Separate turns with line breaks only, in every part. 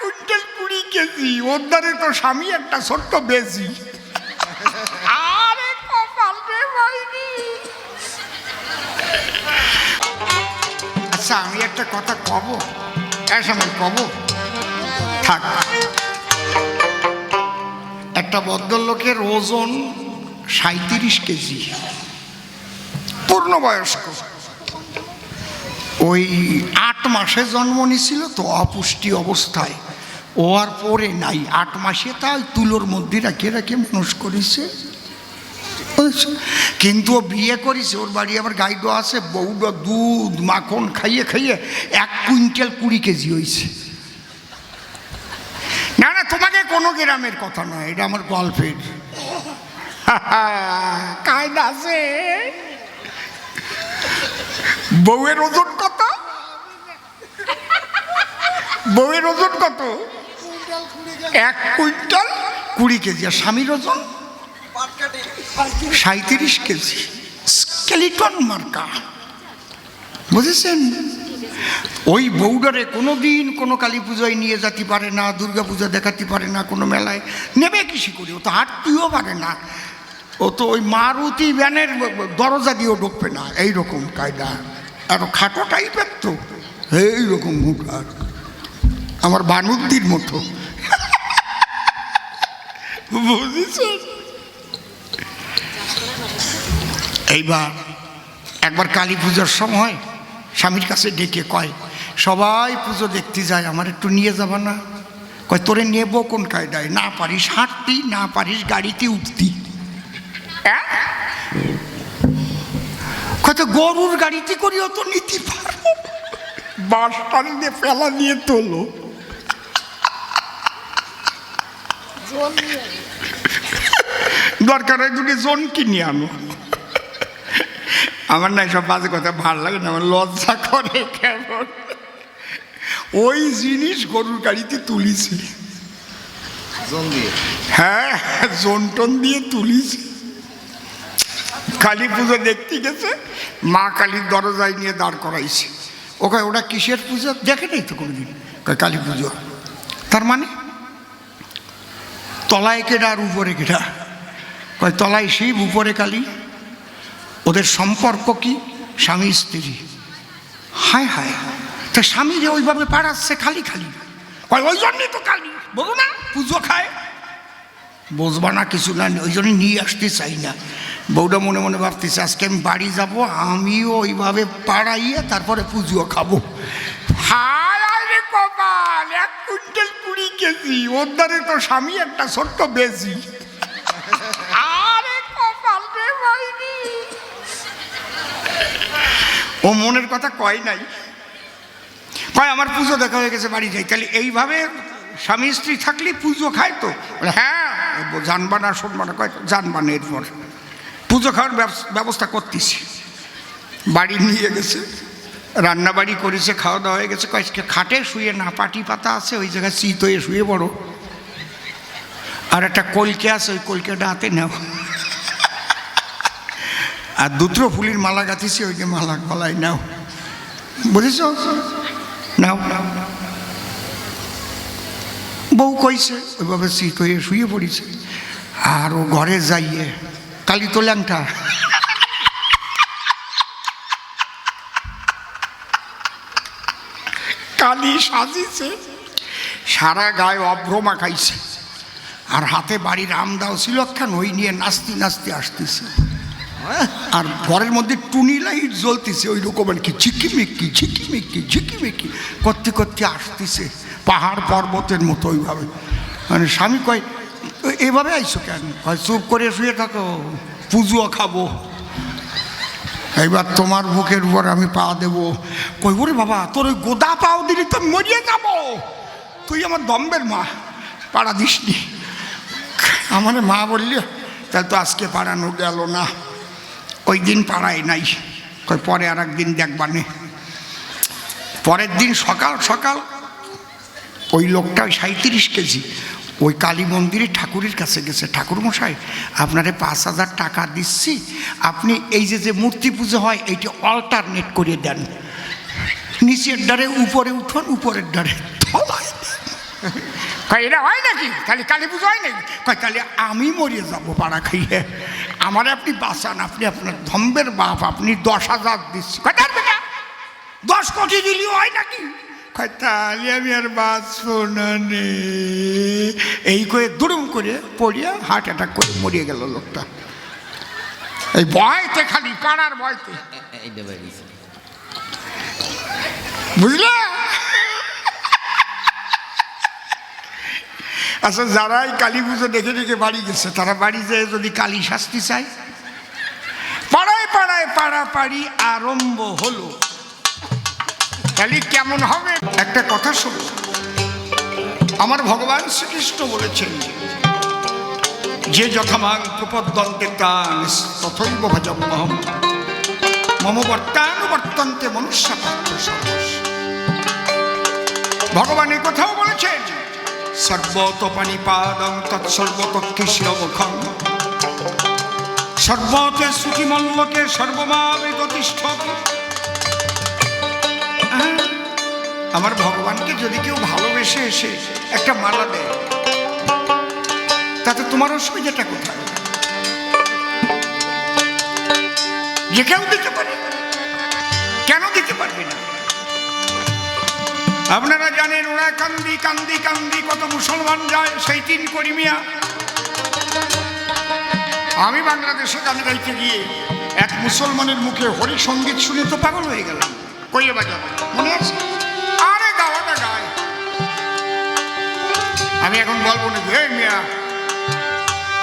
Quintal কুড়ি KG. ওর দ্বারে তো স্বামী একটা ছোট্ট বেশি আরে কপাল রে বাইনি আচ্ছা আমি একটা কথা কব? এর সময় কব। থাক। একটা ভদ্রলোকের ওজন সাঁত্রিশ কেজি। পূর্ণ পূর্ণবয়স্ক ওই আট মাসে জন্ম নিছিল তো অপুষ্টি অবস্থায়। ও আর পরে নাই। আট মাসে তাই তুলোর মধ্যে রাখে রাখে মানুষ করেছে? কিন্তু ও বিয়ে করেছে, ওর বাড়ি আবার গাইডো আছে, বউডো দুধ, মাখন খাইয়ে খাইয়ে এক কুইন্টাল কুড়ি কেজি হয়েছে না না, তোমাকে কোনো গ্রামের কথা নয়, এটা আমার গল্পের। কায়দা আছে। বউয়ের ওজন কত? বউয়ের ওজন কত? এক কুইন্টাল কুড়ি কেজি। আর স্বামীর ওজন? সাঁত্রিশ কেজি। স্কেলিটন মার্কা বুঝেছেন? ওই বউডারে কোনো দিন কোনো কালী পুজোয় নিয়ে যেতে পারে না, দুর্গা পূজা দেখাতে পারে না, কোনো মেলায়। নেবে কৃষি করি, ও তো হাঁটতেও পারে না। ও তো ওই মারুতি ভ্যানের দরজা দিয়েও ঢুকবে না। এইরকম কায়দা। আর খাটো টাইপের তো। এইরকম মুখ আর। আমার বানুদ্দির মতো। এইবার একবার কালী পুজোর সময় স্বামীর কাছে ডেকে কয় সবাই পুজো দেখতে যায় আমার একটু নিয়ে যাবা না? কয় তোরে নেব কোন কায়দায়? না পারিস হাঁটতি না পারিস গাড়িতে উঠতি। অ্যাঁ? কত গরুর গাড়িতে করিও তো নিতে পারো। বাস টানিয়ে ফেলা নিয়ে তোলো। দরকার হয় দুটি জন কিনে আনো। আমার না সব বাজে কথা ভালো লাগে না আমার লজ্জা করে কেমন? ওই জিনিস গরুর গাড়িতে তুলিছে। হ্যাঁ জন্টন দিয়ে তুলিছে। কালী পুজো দেখতে গেছে, মা কালীর দরজায় নিয়ে দাঁড় করাইছে। ওকে ওটা কিসের পুজো? দেখে নাই তো কোনোদিন। কালী পুজো। তার মানে? তলায় কেডা আর উপরে কেডা? কয়, তলায় শিব, উপরে কালী। ওদের সম্পর্ক কি? স্বামী, স্ত্রী। হায় হায়। তা স্বামী যে ওইভাবে পাড়াচ্ছে, খালি খালি। কয়, ওই জন্যই তো কালী। বলো না, পুজো খায়। বুঝবা না কিছু না, ওই জন্য নিয়ে আসতে চাই না। বউটা মনে মনে ভাবতেছে, আজকে আমি বাড়ি যাব, আমিও ওইভাবে পাড়াইয়ে তারপরে পুজো খাব। হায় হায় রে কপাল, এক কুইন্টাল কুড়ি কেজি, ওর দ্বারে তো স্বামী একটা ছোট্ট বেশি আরে ও মনের কথা কয় নাই। কয়, আমার পুজো দেখা হয়ে গেছে, বাড়ি যাই। তাহলে এইভাবে স্বামী স্ত্রী থাকলে পুজো খায় তো? হ্যাঁ জানবা না শুনবা না কয় জানবা না এরপর। পুজো খাওয়ার ব্যবস- ব্যবস্থা করতেছি। বাড়ি নিয়ে গেছে রান্না বাড়ি করেছে খাওয়া দাওয়া হয়ে গেছে কয়েক খাটে শুয়ে না পাটি পাতা আছে, ওই জায়গায় শীত হয়ে শুয়ে পড়ো। আর একটা কলকে আছে, ওই কলকেটা হাতে নেও আর দুত্র ফুলির মালা গাঁথিছি, ওই যে মালা গলায় নাও। বুঝেছ? নাও। বউ কইছে, ওইভাবে শীত হয়ে শুয়ে পড়েছে। আর ও ঘরে যাইয়ে কালি তো ল্যাংটা কালি সাজিছে। সারা গায়ে অভ্রমা খাইছে। আর হাতে বাড়ির আমদাও ছিল একখান ওই নিয়ে নাচতে নাচতে আসতেছে। আর ঘরের মধ্যে টুনি লাইট জ্বলতেছে ওই রকম আর কি ঝিকিমিকি ঝিকিমিকি ঝিকিমিকি। করতে করতে আসতেছে পাহাড় পর্বতের মতো ওইভাবে। মানে স্বামী কয় "এ- এভাবে আইসো কেন? হয় চুপ করে শুয়ে থাকো। পুজো খাব। এইবার তোমার বুকের উপর আমি পা দেবো। কই ওরে বাবা তোর ওই গোদা পাও দিলি তো মরিয়ে যাব। তুই আমার দম্বের মা পাড়া দিসনি। আমার মা বললি তাহলে তো আজকে পাড়ানো গেল না। ওই দিন পাড়ায় নাই। কই পরে আর একদিন দেখবানে পরের দিন সকাল সকাল ওই লোকটা সাঁত্রিশ কেজি ওই কালী মন্দিরে ঠাকুরের কাছে গেছে। ঠাকুর মশাই আপনারে পাঁচ হাজার টাকা দিচ্ছি। আপনি এই যে যে মূর্তি পুজো হয় এইটি অল্টারনেট করে দেন। নিচের ডারে উপরে উঠুন উপরের ডারে এটা হয় নাকি? তাহলে কালী পুজো হয় নাকি? কয় তাহলে আমি মরিয়ে যাব পাড়া খাইয়ে। আমার আপনি বাঁচান আপনি আপনার ধম্বের বাপ আপনি দশ হাজার দিচ্ছি। কয় "ধ্যার বেটা, দশ কোটি দিলেও হয় নাকি? তাহলে আমি আর বাঁচবো না। নে এই করে দুরুম করে পড়িয়া হার্ট অ্যাটাক করে মরিয়ে গেল লোকটা। এই ভয়তে খালি পাড়ার ভয়তে। বুঝলে? আচ্ছা যারাই কালী পুজো দেখে দেখে বাড়ি গেছে, তারা বাড়ি যেয়ে যদি কালী শাস্তি চায়? পাড়ায় পাড়ায় পাড়া পাড়ি আরম্ভ হলো। তাহলে কেমন হবে? একটা কথা শুনো আমার ভগবান শ্রীকৃষ্ণ বলেছেন যে যথামাং প্রপদ্যন্তে তান তথৈব ভজম্যহম মম বর্তানুবর্তন্তে মনুষ্য পাত্র সর্বস্ব ভগবান এই কথাও বলেছেন সর্বত পানিপাদং তৎসর্বত কৃষ্ণ মুখম সর্বতে সুখী মল্লকে সর্বমাবে আমার ভগবানকে যদি কেউ ভালোবেসে এসে একটা মালা দেয়, তাতে তোমার অসুবিধাটা কোথায়? যে কেউ দিতে পারে। কেন দিতে পারবে না? আপনারা জানেন ওরা কান্দি কান্দি কান্দি কত মুসলমান যায়, সেই তিন করিমিয়া আমি বাংলাদেশে গান গাইতে গিয়ে এক মুসলমানের মুখে হরি সংগীত শুনে তো পাগল হয়ে গেলাম। কইয়ে বাজাব মনে আছে? আমি এখন বলব না হে মিয়া,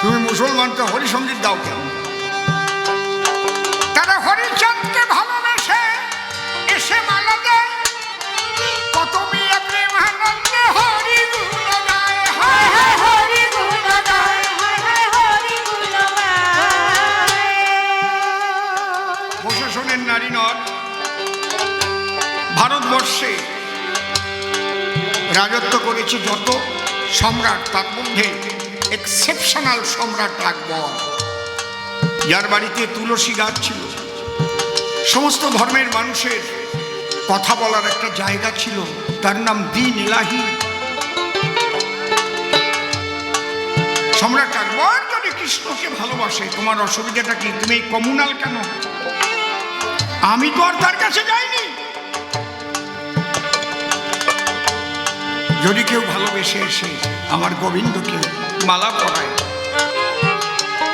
তুমি মুসলমানকে হরি সংগীত দাও কেন? তারা হরিচাঁদকে ভালোবেসে এসে কত মেয়ে হরি প্রশাসনের নারী নর ভারতবর্ষে রাজত্ব করেছে যত সম্রাট তার মধ্যে এক্সেপশনাল সম্রাট আকবর যার বাড়িতে তুলসী গাছ ছিল। সমস্ত ধর্মের মানুষের কথা বলার একটা জায়গা ছিল। তার নাম দিন ইলাহি। সম্রাট আকবর, যদি কৃষ্ণকে ভালোবাসে, তোমার অসুবিধাটা কি? তুমি কমুনাল কেন? আমি তো আর তার কাছে যাইনি। যদি কেউ ভালোবেসে এসে আমার গোবিন্দকে মালা পরায়,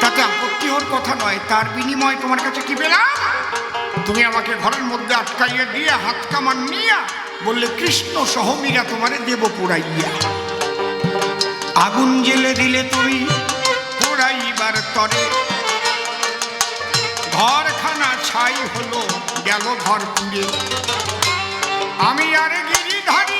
তাতে আপত্তি হওয়ার কথা নয়, তার বিনিময় তোমার কাছে কি পেলাম? তুমি আমাকে ঘরের মধ্যে আটকাইয়া দিয়ে, হাত কামান নিয়া, বললে, কৃষ্ণ সহমীরা তোমারে দেব পুরাইয়া। আগুন জেলে দিলে তুমি পোড়াইবার তরে। ঘরখানা ছাই হলো গেল ঘর পুড়ে আমি আর গিরিধারী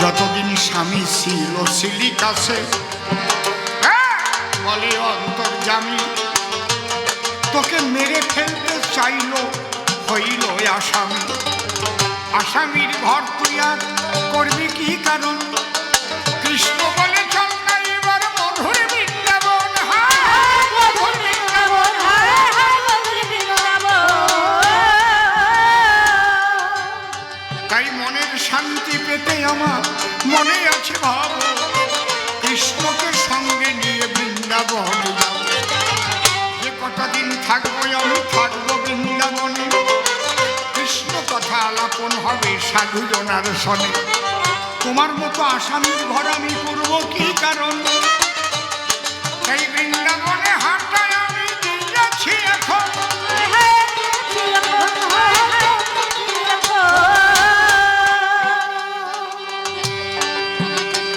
যতদিন স্বামী ছিল সিলি কাছে হ্যাঁ, বলে অন্তর জামি তোকে মেরে ফেলতে চাইল হইল আসামি। আসামির ঘর তুই আর করবি কি কারণ? শান্তি আমার, মনে আছে ভাব। কৃষ্ণকে সঙ্গে নিয়ে বৃন্দাবন যাব। যে কটা দিন থাকব আমি থাকব বৃন্দাবনে। কৃষ্ণ কথা আলাপন হবে সাধুজনার সনে। তোমার মতো আসামির ঘর আমি করব কি কারণ? এই বৃন্দাবনে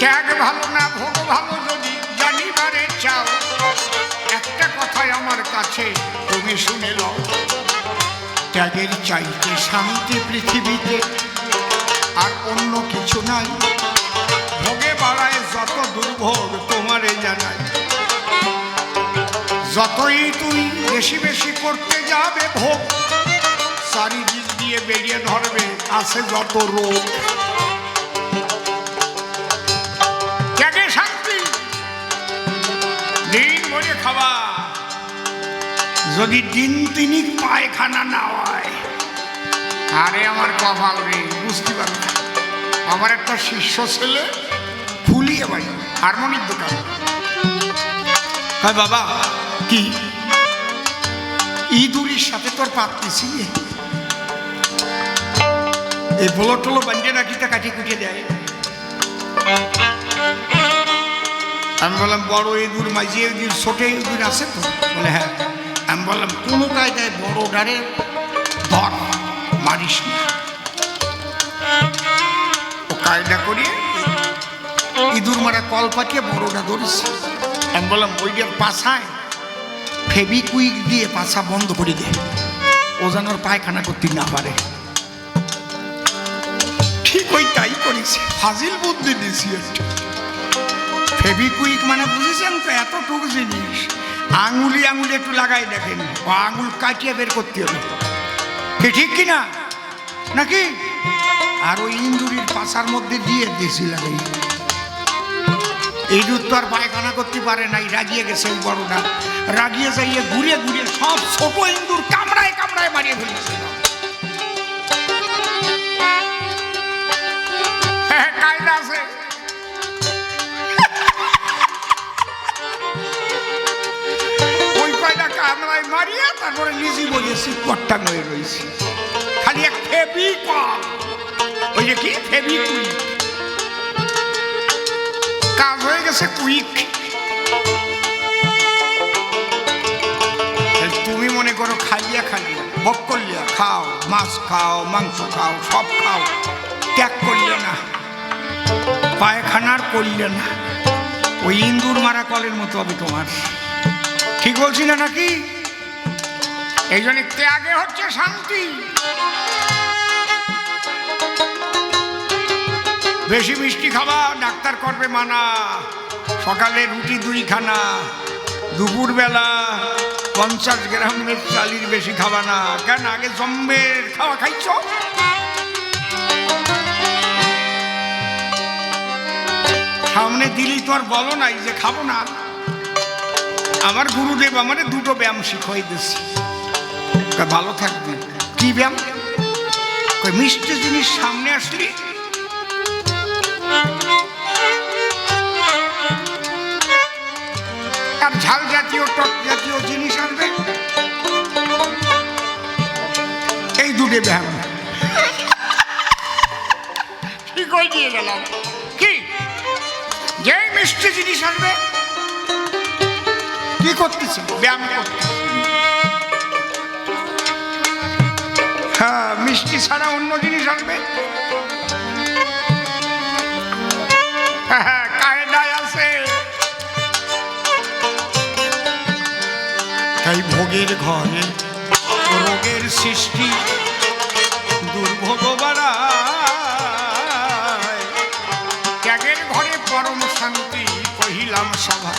ত্যাগ ভালো না, ভোগ ভালো যদি জানিবারে চাও, একটা কথাই আমার কাছে তুমি শুনে লও। ত্যাগের চাইতে শান্তি পৃথিবীতে আর অন্য কিছু নাই। ভোগে বাড়ায় যত দুর্ভোগ তোমারে জানাই। যতই তুমি বেশি বেশি করতে যাবে ভোগ, চারিদিক দিয়ে বেরিয়ে ধরবে আছে যত রোগ। ভরে খাওয়া। যদি দিন তিনি পায়খানা না হয়, আরে আমার কপাল রে, বুঝতে পারবে আমার একটা শিষ্য ছেলে ফুলিয়ে ভাই হারমোনিক দোকান। হ্যাঁ বাবা, কি? ইঁদুরির সাথে তোর পাততেছি এই বলো টলো বাঞ্জে রাখিতে কাটি কুটিয়ে দেয়? আমি বললাম, বড় ইঁদুর মাঝি ইঁদুর ছোটে ইঁদুর আছে তো? বলে হ্যাঁ। আমি বললাম, কোনো কায়দায় বড় ডারে ধর, মারিস না। ও কায়দা করিয়ে ইঁদুর মারা কল পাঠিয়ে বড়টা ধরেছে। আমি বললাম ওইটার পাছায় ফেবিকুইক দিয়ে পাছা বন্ধ করে দে। ও যেন পায়খানা করতে না পারে। ঠিক ওই তাই করেছে। ফাজিল বুদ্ধি দিয়েছি। একটা ফেবিকুইক মানে বুঝেছেন তো? এত এতটুকু জিনিস। আঙুলি আঙুলি একটু লাগাই দেখেন। আঙুল কাটিয়ে বের করতে হবে। কি ঠিক কিনা নাকি? আর ওই ইন্দুরির পাশার মধ্যে দিয়ে দিয়েছি লাগাই। এই দুধ তো আর পায়খানা করতে পারে নাই রাগিয়ে গেছে ওই বড়টা। রাগিয়ে যাইয়ে ঘুরে ঘুরে সব ছোট ইন্দুর কামড়ায় কামড়ায় মারিয়ে ফেলেছে। হ্যাঁ, কায়দা আছে। কামড়ায় মারিয়া তারপরে নিজে বলেছি কট্টা নয়ে রয়েছি। খালি এক ফেবি ওই যে কি? ফেবি কুইক। কাজ হয়ে গেছে কুইক। তুমি মনে করো খাইয়া খাইয়া বক খাও, মাছ খাও, মাংস খাও, সব খাও, ত্যাগ করলে না, পায়খানার করলে না। ওই ইন্দুর মারা কলের মতো হবে তোমার। ঠিক বলছি না নাকি? এই জন্য ত্যাগে হচ্ছে শান্তি। বেশি মিষ্টি খাবা, ডাক্তার করবে মানা। সকালে রুটি দুই খানা দুপুরবেলা পঞ্চাশ গ্রামের চালির বেশি খাবা না। কেন, আগে জম্মের খাওয়া খাইছ? সামনে দিলি তো আর বলো নাই যে খাব না। আমার গুরুদেব আমারে দুটো ব্যায়াম শিখাই দিচ্ছে ভালো থাকবি কি ব্যায়াম? মিষ্টি জিনিস সামনে আসলি? আর ঝাল জাতীয় টক জাতীয় জিনিস আনবে? এই দুটো ব্যায়াম। ঠিক হয়ে দিয়ে গেলাম? কি? যেই মিষ্টি জিনিস আনবে? কি করতেছে ব্যায়াম হ্যাঁ মিষ্টি ছাড়া অন্য জিনিস আনবে? হ্যাঁ, কায়দায় আছে। তাই ভোগের ঘরে রোগের সৃষ্টি দুর্ভোগ ত্যাগের ঘরে পরম শান্তি কহিলাম সভা।